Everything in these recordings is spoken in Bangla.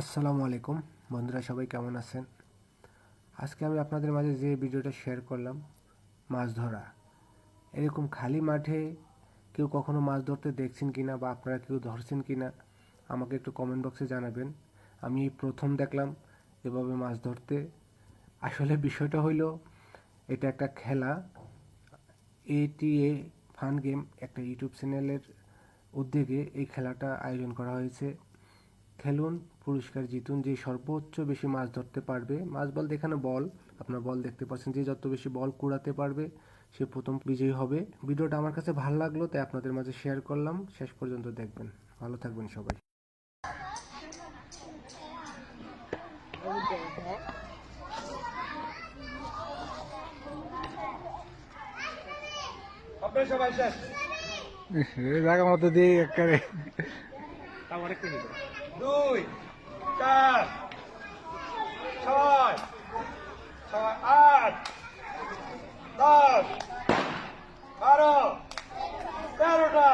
আসসালামু আলাইকুম। বন্ধুরা, সবাই কেমন আছেন? আজকে আমি আপনাদের মাঝে যে ভিডিওটা শেয়ার করলাম, মাছ ধরা। এরকম খালি মাঠে কেউ কখনো মাছ ধরতে দেখছেন কি না বা আপনারা কেউ ধরছেন কি না আমাকে একটু কমেন্ট বক্সে জানাবেন। আমি এই প্রথম দেখলাম এভাবে মাছ ধরতে। আসলে বিষয়টা হইল, এটা একটা খেলা। এটিএ ফান গেম একটা ইউটিউব চ্যানেলের উদ্যোগে এই খেলাটা আয়োজন করা হয়েছে। খেলুন পুরস্কার জিতুন যে সর্বোচ্চ বেশি মাছ ধরতে পারবে। মাছ বলতে এখানে বল আপনার বল দেখতে পাচ্ছেন যে যত বেশি বল কুড়াতে পারবে সে প্রথম বিজয়ী হবে। ভিডিওটা আমার কাছে ভালো লাগল তাই আপনাদের মাঝে শেয়ার করলাম। শেষ পর্যন্ত দেখবেন। ভালো থাকবেন সবাই। আপনার সবাই শেষ। জায়গা মতো দিয়ে একেবারে। দুই চার ছয় ছয় আট দশ বারো তেরোটা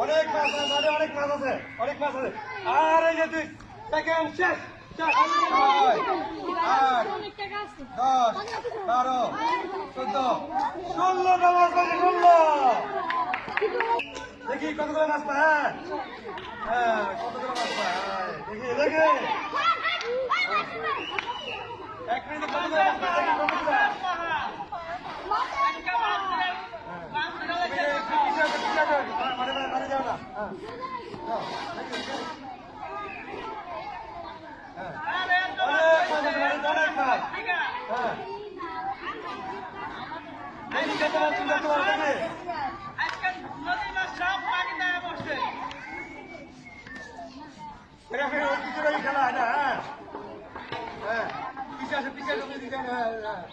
অনেক মাছ আছে অনেক মাছ আছে অনেক মাছ আছে। আর এই যে তুই সেকেন্ড শেষ দশ বারো চোদ্দ ষোলো দেখি কতগুলো মাছ হ্যাঁ। হ্যাঁ কতগুলো মাছ হ্যাঁ, দেখি দেখি। এক মিনিটে দেখি কতগুলো খেলা এটা হ্যাঁ হ্যাঁ পিছিয়ে আসে পিছিয়ে আসে পিছিয়ে আসে হ্যাঁ হ্যাঁ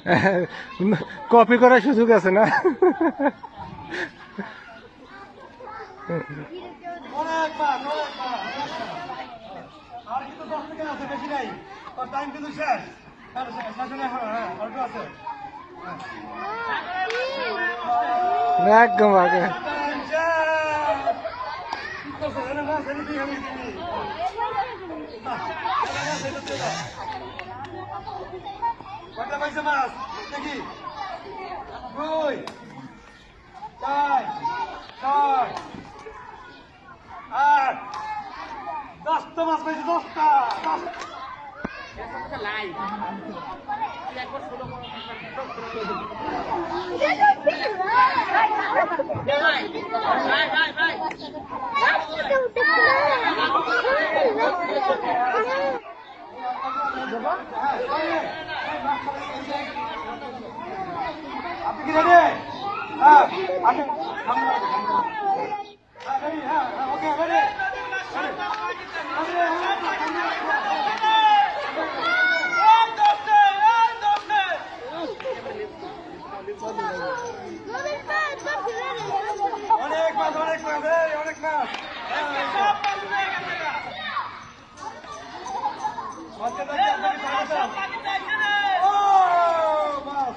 কপি করার সুযোগ আছে না? আর কিন্তু দশ থেকে আছে বেশি নাই। টাইম কিন্তু শেষ। শেষ। হ্যাঁ আছে। একদম আগে টাইম শেষ কি করছ এনে মাছ এনে দিয়ে আমি দিই কয়টা পাইছে মাছ দেখি দুই চার ছয় আট দশটা মাছ পাইছে দশটা দশ আপনি কি রেডি হ্যাঁ আসেন। হ্যাঁ হ্যাঁ হ্যাঁ ওকে রেডি অনেক মাছ অনেক মাছ এই অনেক মাছ মাছকে দেখে আপনাকে স্বাগতম। ও মাছ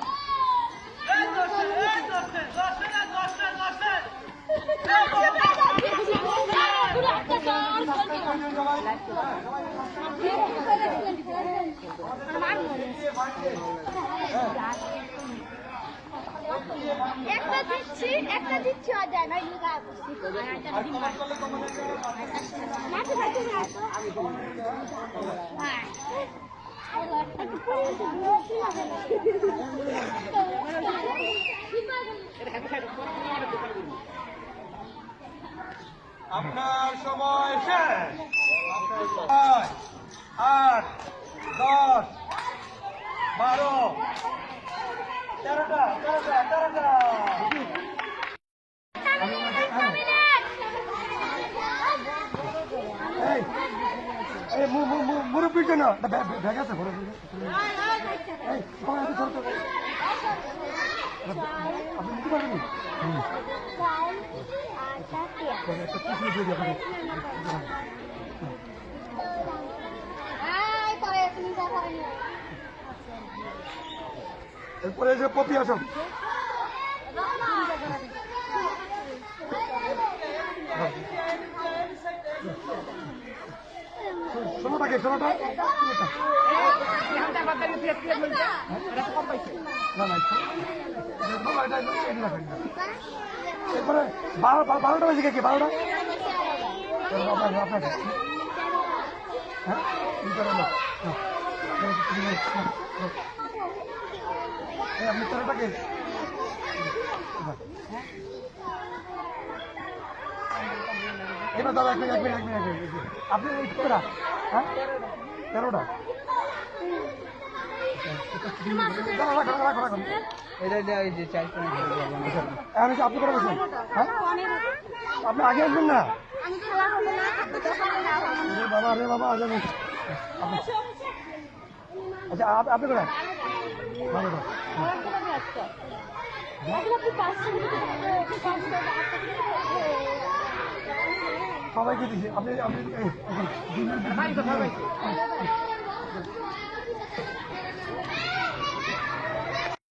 একটা দিচ্ছি একটা দিচ্ছি আর যায় না যাবে না। মাঠে মাঠে না হ্যাঁ আপনার সময় শেষ। আট দশ বারো মুরব্বির জন্য। আপনি নিতে পারবেন এরপরে যে পপি আসো ষোলোটাকে ষোলোটা ষোলোটা না না এরপরে বারো বারো- বারোটা বেজে গেছে, বারোটা। হ্যাঁ? নাও। এই আপনি তেরোটাকে এবার দাদা, এক মিনিট এক মিনিট এক মিনিট। আপনি হ্যাঁ? তেরোটা। আপনি করে বসেন আপনি আগে আসবেন না বাবা রে বাবা আগে আচ্ছা আপনি করে ভালো। সবাইকে দিছি আপনি আপনি Yeah.